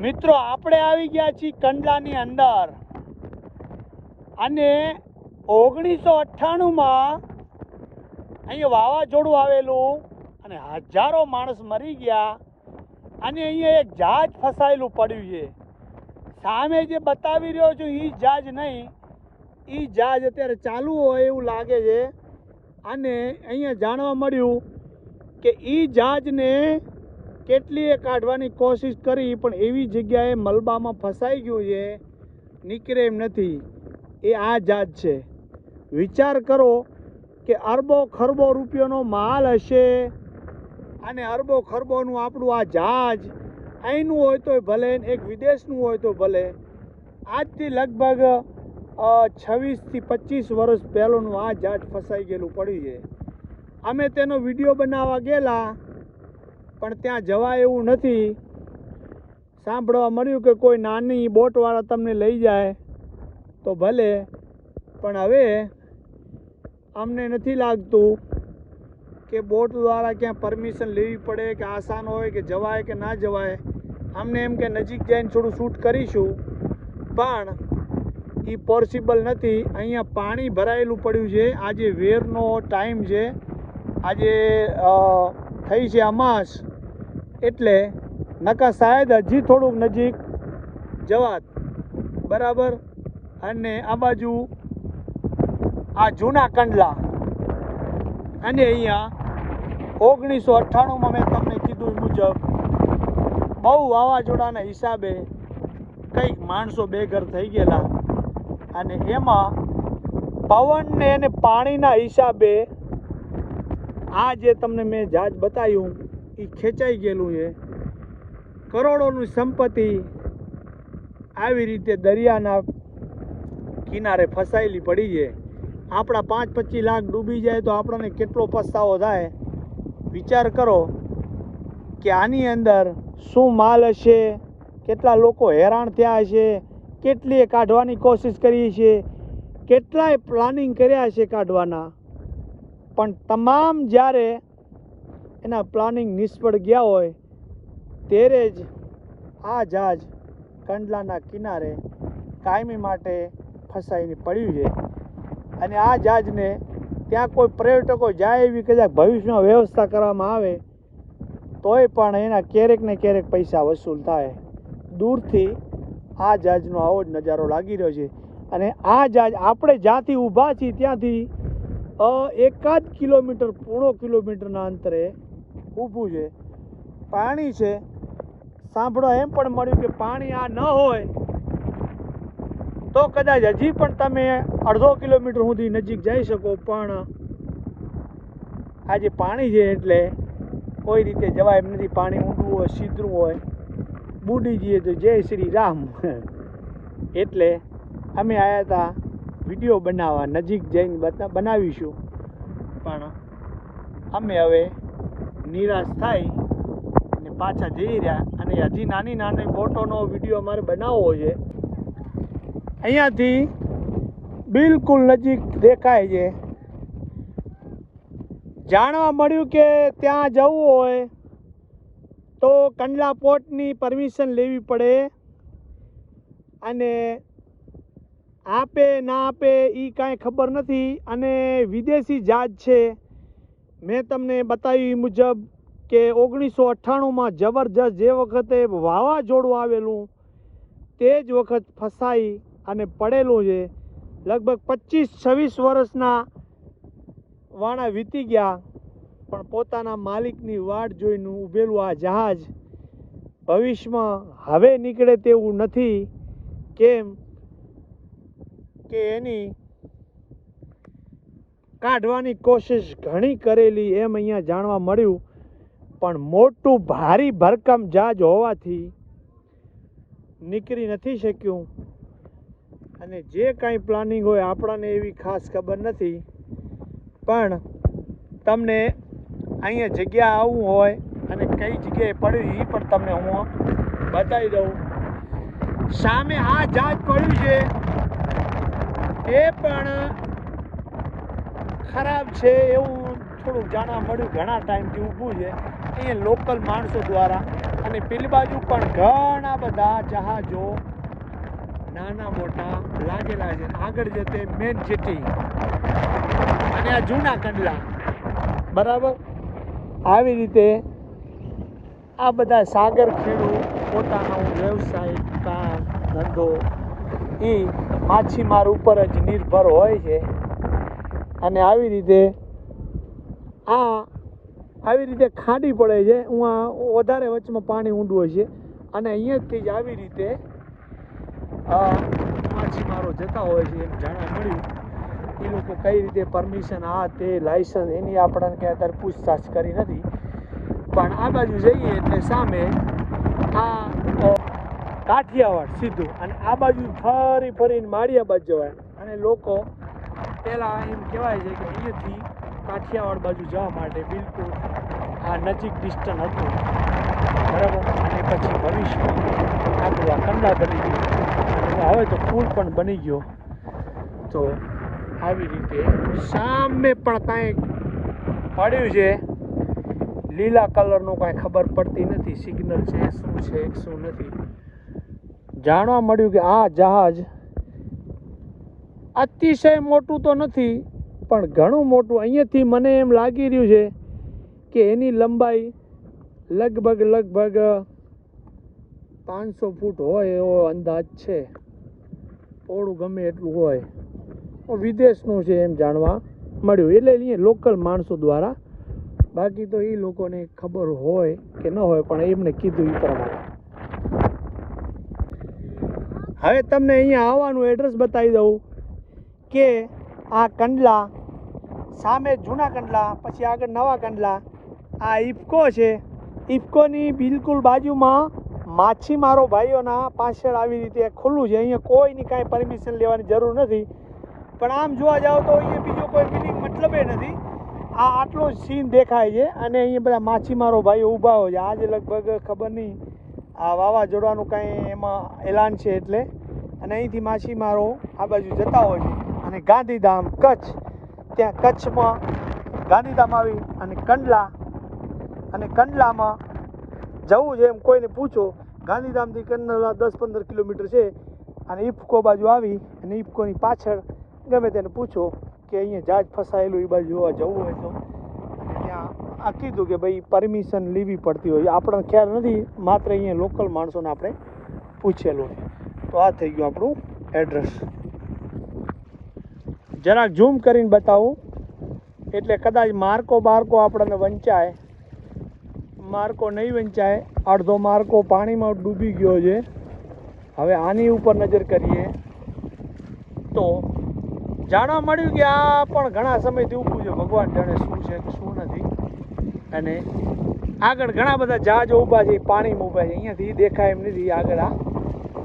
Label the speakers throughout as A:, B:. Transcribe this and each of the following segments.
A: મિત્રો, આપણે આવી ગયા છીએ કંડલાની અંદર. અને ઓગણીસો અઠ્ઠાણુંમાં અહીંયા વાવાઝોડું આવેલું અને હજારો માણસ મરી ગયા. અને અહીંયા એક જહાજ ફસાયેલું પડ્યું છે. સામે જે બતાવી રહ્યો છું એ જહાજ નહીં એ જહાજ અત્યારે ચાલુ હોય એવું લાગે છે. અને અહીંયા જાણવા મળ્યું કે એ જહાજને કેટલીય કાઢવાની કોશિશ કરી, પણ એવી જગ્યાએ મલબામાં ફસાઈ ગયું છે, નીકળે એમ નથી. એ આ જાત છે. વિચાર કરો કે અરબો ખરબો રૂપિયાનો માલ હશે, અને અરબો ખરબોનું આપણું આ જહાજ અહીંનું હોય તોય ભલે એક વિદેશનું હોય તો ભલે. આજથી લગભગ છવ્વીસથી પચીસ વર્ષ પહેલાંનું આ જહાજ ફસાઈ ગયેલું પડ્યું છે. અમે તેનો વીડિયો બનાવવા ગયેલા પણ ત્યાં જવાય એવું નથી. સાંભળવા મળ્યું કે કોઈ નાની બોટવાળા તમને લઈ જાય, તો ભલે, પણ હવે અમને નથી લાગતું કે બોટ દ્વારા ક્યાં પરમિશન લેવી પડે, કે આસાન હોય, કે જવાય કે ના જવાય. અમને એમ કે નજીક જઈને થોડું શૂટ કરીશું. પણ એ પોસિબલ નથી. અહીંયા પાણી ભરાયેલું પડ્યું છે. આજે વેરનો ટાઈમ છે. આજે થઈ છે અમાસ. એટલે નકા શાયદ હજી થોડુંક નજીક. જવાત બરાબર? અને આ બાજુ આ જૂના કંડલા. અને અહીંયા ઓગણીસો અઠ્ઠાણુંમાં મેં તમને કીધું મુજબ બહુ વાવાઝોડાના હિસાબે કંઈક માણસો બેઘર થઈ ગયેલા. અને એમાં પવનને અને પાણીના હિસાબે આ જે તમને મેં જહાજ બતાવ્યું એ ખેંચાઈ ગયેલું છે. કરોડોની સંપત્તિ આવી રીતે દરિયાના કિનારે ફસાયેલી પડી છે. આપણા પાંચ પચીસ લાખ ડૂબી જાય તો આપણને કેટલો પસ્તાવો થાય? વિચાર કરો કે આની અંદર શું માલ હશે, કેટલા લોકો હેરાન થયા હશે, કેટલીએ કાઢવાની કોશિશ કરી છે કેટલાય પ્લાનિંગ કર્યા છે કાઢવાના. પણ તમામ જ્યારે એના પ્લાનિંગ નિષ્ફળ ગયા હોય, ત્યારે જ આ જહાજ કંડલાના કિનારે કાયમી માટે ફસાઈને પડ્યું છે. અને આ જહાજને ત્યાં કોઈ પર્યટકો જાય એવી કદાચ ભવિષ્યમાં વ્યવસ્થા કરવામાં આવે, તોય પણ એના ક્યારેક ને ક્યારેક પૈસા વસૂલ થાય. દૂરથી આ જહાજનો આવો જ નજારો લાગી રહ્યો છે. અને આ જહાજ આપણે જ્યાંથી ઊભા છીએ ત્યાંથી એકાદ કિલોમીટર, પૂણો કિલોમીટરના અંતરે ઊભું છે, પાણી છે. સાંભળો, એમ પણ મળ્યું કે પાણી આ ન હોય, તો કદાચ હજી પણ તમે અડધો કિલોમીટર સુધી નજીક જઈ શકો, પણ આ જે પાણી છે એટલે કોઈ રીતે જવાય એમ નથી. પાણી ઊંડું હોય, સીધું હોય. બુડી જઈએ તો જય શ્રી રામ. એટલે અમે આવ્યા હતા વીડિયો બનાવવા, નજીક જઈને બનાવીશું. પણ અમે હવે નિરાશ થાય અને પાછા જઈ રહ્યા. અને હજી નાની નાની બોટોનો વીડિયો અમારે બનાવવો છે. અહીંયાથી બિલકુલ નજીક દેખાય છે. જાણવા મળ્યું કે ત્યાં જવું હોય તો કંડલા પોર્ટની પરમિશન લેવી પડે. અને આપે ના આપે એ કાંઈ ખબર નથી. અને વિદેશી જહાજ છે. મેં તમને બતાવ્યું મુજબ કે ઓગણીસો અઠ્ઠાણુંમાં જબરજસ્ત જે વખતે વાવાઝોડું આવેલું, તે જ વખત ફસાઈ અને પડેલું છે. લગભગ પચીસ છવ્વીસ વર્ષના વાણા વીતી ગયા, પણ પોતાના માલિકની વાટ જોઈને ઊભેલું આ જહાજ ભવિષ્યમાં હવે નીકળે તેવું નથી. કેમ કે એની કાઢવાની કોશિશ ઘણી કરેલી એમ અહીંયા જાણવા મળ્યું. પણ મોટું ભારી ભરકમ જહાજ હોવાથી નીકળી નથી શક્યું. અને જે કાંઈ પ્લાનિંગ હોય આપણાને એવી ખાસ ખબર નથી. પણ તમને અહીંયા જગ્યા આવવું હોય અને કઈ જગ્યાએ પડ્યું એ પણ તમને હું બતાવી દઉં. સામે આ જહાજ પડ્યું છે. એ પણ ખરાબ છે એવું થોડુંક જાણવા મળ્યું, ઘણા ટાઈમથી ઊભું છે. અહીંયા લોકલ માણસો દ્વારા. અને પેલી બાજુ પણ ઘણા બધા જહાજો નાના મોટા લાગેલા છે આગળ જતે મેન જેટી અને આ જૂના કંડલા. બરાબર? આવી રીતે આ બધા સાગર ખેડૂ પોતાનો વ્યવસાય, કામ, ધંધો એ માછીમાર ઉપર જ નિર્ભર હોય છે. અને આવી રીતે આ આવી રીતે ખાડી પડે છે. આ વધારે વચમાં પાણી ઊંડું હોય છે અને અહીંયાથી જ આવી રીતે માછીમારો જતા હોય છે, એમ જાણવા મળ્યું. એ લોકો કઈ રીતે પરમિશન આ તે લાયસન્સ એની આપણને કે અત્યારે પૂછતાછ કરી નથી. પણ આ બાજુ જઈએ એટલે સામે આ કાઠિયાવાડ સીધું. અને આ બાજુ ફરી ફરીને માળિયા બાજુ જવાય. અને લોકો પહેલાં એમ કહેવાય છે કે અહીંયાથી કાઠિયાવાડ બાજુ જવા માટે બિલકુલ આ નજીક ડિસ્ટન્સ હતું. બરાબર? અને પછી ભવિષ્યમાં આગળ આ કંડા બની ગયું હવે તો પુલ પણ બની ગયો. તો આવી રીતે સામે પણ કાંઈક પડ્યું છે. લીલા કલરનું કાંઈ ખબર પડતી નથી. સિગ્નલ છે, શું છે શું નથી. જાણવા મળ્યું કે આ જહાજ અતિશય મોટું તો નથી, પણ ઘણું મોટું. અહીંયાથી મને એમ લાગી રહ્યું છે કે એની લંબાઈ લગભગ લગભગ પાંચસો ફૂટ હોય એવો અંદાજ છે. થોડું ગમે એટલું હોય. વિદેશનું છે એમ જાણવા મળ્યું. એટલે અહીંયા લોકલ માણસો દ્વારા, બાકી તો એ લોકોને ખબર હોય કે ન હોય, પણ એમને કીધું એ પ્રમાણે. હવે તમને અહીંયા આવવાનું એડ્રેસ બતાવી દઉં. કે આ કંડલા સામે જૂના કંડલા, પછી આગળ નવા કંડલા. આ ઇફકો છે. ઇફકોની બિલકુલ બાજુમાં માછીમારો ભાઈઓના પાછળ આવી રીતે ખુલ્લું છે. અહીંયા કોઈની કાંઈ પરમિશન લેવાની જરૂર નથી. પણ આમ જોવા જાઓ તો અહીંયા બીજો કોઈ મિનિંગ મતલબે નથી. આ આટલો સીન દેખાય છે અને અહીંયા બધા માછીમારો ભાઈઓ ઊભા હોય છે. આજે લગભગ ખબર નહીં. આ વાવાઝોડાનું કાંઈ એમાં એલાન છે એટલે. અને અહીંથી માછીમારો આ બાજુ જતા હોય છે. અને ગાંધીધામ કચ્છ. ત્યાં કચ્છમાં ગાંધીધામ આવી અને કંડલા અને કંડલામાં જવું છે એમ કોઈને પૂછો, ગાંધીધામથી કંડલા દસ પંદર કિલોમીટર છે અને ઇફકો બાજુ આવી અને ઇફકોની પાછળ ગમે તેને પૂછો કે અહીંયા જહાજ ફસાયેલું એ બાજુ જોવા જવું હોય તો. ત્યાં આ કીધું કે ભાઈ પરમિશન લેવી પડતી હોય. આપણને ખ્યાલ નથી, માત્ર અહીંયા લોકલ માણસોને આપણે પૂછેલું તો આ થઈ ગયું આપણું એડ્રેસ જરાક ઝૂમ કરીને બતાવું. એટલે કદાચ માર્કો બારકો આપણને વંચાય. માર્કો નહીં વંચાય. અડધો માર્કો પાણીમાં ડૂબી ગયો છે. હવે આની ઉપર નજર કરીએ. તો જાણવા મળ્યું કે આ પણ ઘણા સમયથી ઊભું છે. ભગવાન જાણે શું છે કે શું નથી. અને આગળ ઘણા બધા જહાજો ઊભા છે. પાણીમાં ઊભા છે. અહીંયાથી દેખાય એમ નથી. આગળ આ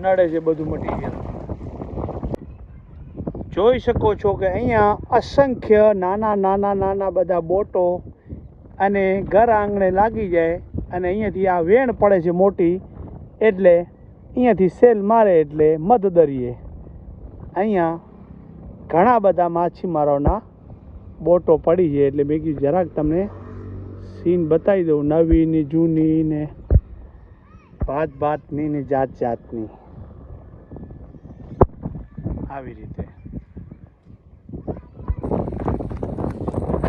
A: નડે છે બધું મટીરિયલ. જોઈ શકો છો કે અહીંયા અસંખ્ય નાના નાના નાના બધા બોટો અને ઘર આંગણે લાગી જાય અને અહીંયાથી આ વેણ પડે છે મોટી એટલે અહીંયાથી સેલ મારે એટલે મધદરીએ અહીંયા ઘણા બધા માછીમારોના બોટો પડી છે એટલે મેં કીધું જરાક તમને સીન બતાવી દઉં. નવી ને જૂની ને ભાત ભાતની ને જાત જાતની આવી રીતે.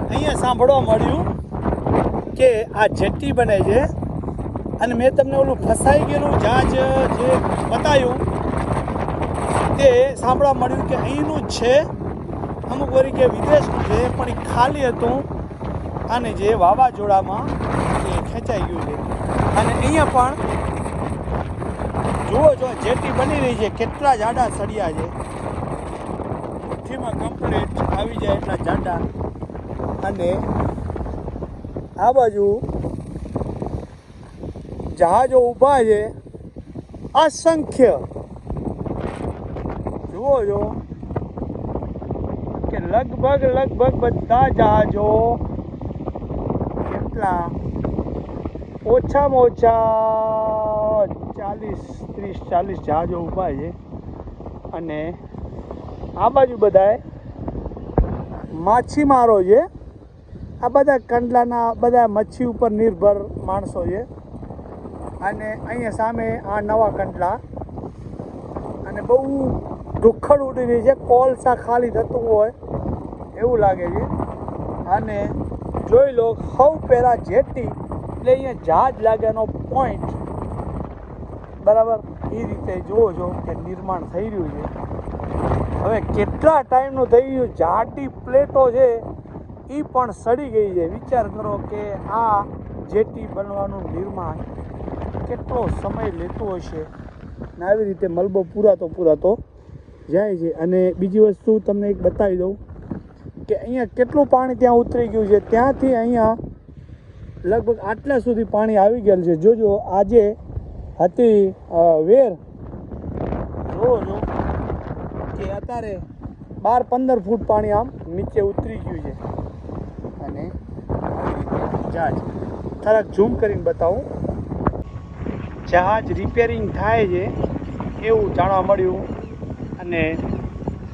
A: અહીંયા સાંભળવા મળ્યું કે આ જેટ્ટી બને છે. અને મેં તમને ઓલું ફસાઈ ગયેલું જહાજ જે બતાવ્યું તે સાંભળવા મળ્યું કે અહીંનું જ છે. અમુક વરી કે વિદેશનું છે, પણ એ ખાલી હતું. અને જે વાવાઝોડામાં એ ખેંચાઈ ગયું છે. અને અહીંયા પણ જુઓ જો જેટી બની રહી છે, કેટલા જાડા સળિયા છે. મુઠ્ઠીમાં કમ્પ્લીટ આવી જાય એટલા જાડા. અને આ બાજુ જહાજો ઊભા છે. અસંખ્ય. જુઓ છો કે લગભગ લગભગ બધા જહાજો કેટલા? ઓછામાં ઓછા ચાલીસ, ત્રીસ, ચાલીસ જહાજો ઊભા છે. અને આ બાજુ બધાએ માછીમારો છે. આ બધા કંડલાના બધા મચ્છી ઉપર નિર્ભર માણસો છે. અને અહીંયા સામે આ નવા કંડલા. અને બહુ દુઃખડ ઉડી રહી છે કોલસા ખાલી થતું હોય, એવું લાગે છે. અને જોઈ લો, સૌ પહેલાં જેટી, એટલે અહીંયા જહાજ લાગ્યાનો પોઈન્ટ બરાબર? એ રીતે જુઓ છો કે નિર્માણ થઈ રહ્યું છે. હવે કેટલા ટાઈમનું થઈ ગયું જાડી પ્લેટો છે. એ પણ સડી ગઈ છે. વિચાર કરો કે આ જેટી બનવાનું નિર્માણ કેટલો સમય લેતો હશે? ને આવી રીતે મલબો પૂરાતો પૂરાતો જાય છે. અને બીજી વસ્તુ તમને એક બતાવી દઉં કે અહીંયા કેટલું પાણી ત્યાં ઉતરી ગયું છે. ત્યાંથી અહીંયા લગભગ આટલા સુધી પાણી આવી ગયેલું છે. જોજો, આજે હતી વેર. જોવો જો કે અત્યારે બાર પંદર ફૂટ પાણી આમ નીચે ઉતરી ગયું છે. અને જહાજ થોડાક ઝૂમ કરીને બતાવું. જહાજ રિપેરિંગ થાય છે એવું જાણવા મળ્યું. અને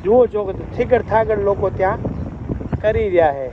A: જુઓ જો કે થીગડ થાગડ લોકો ત્યાં કરી રહ્યા છે.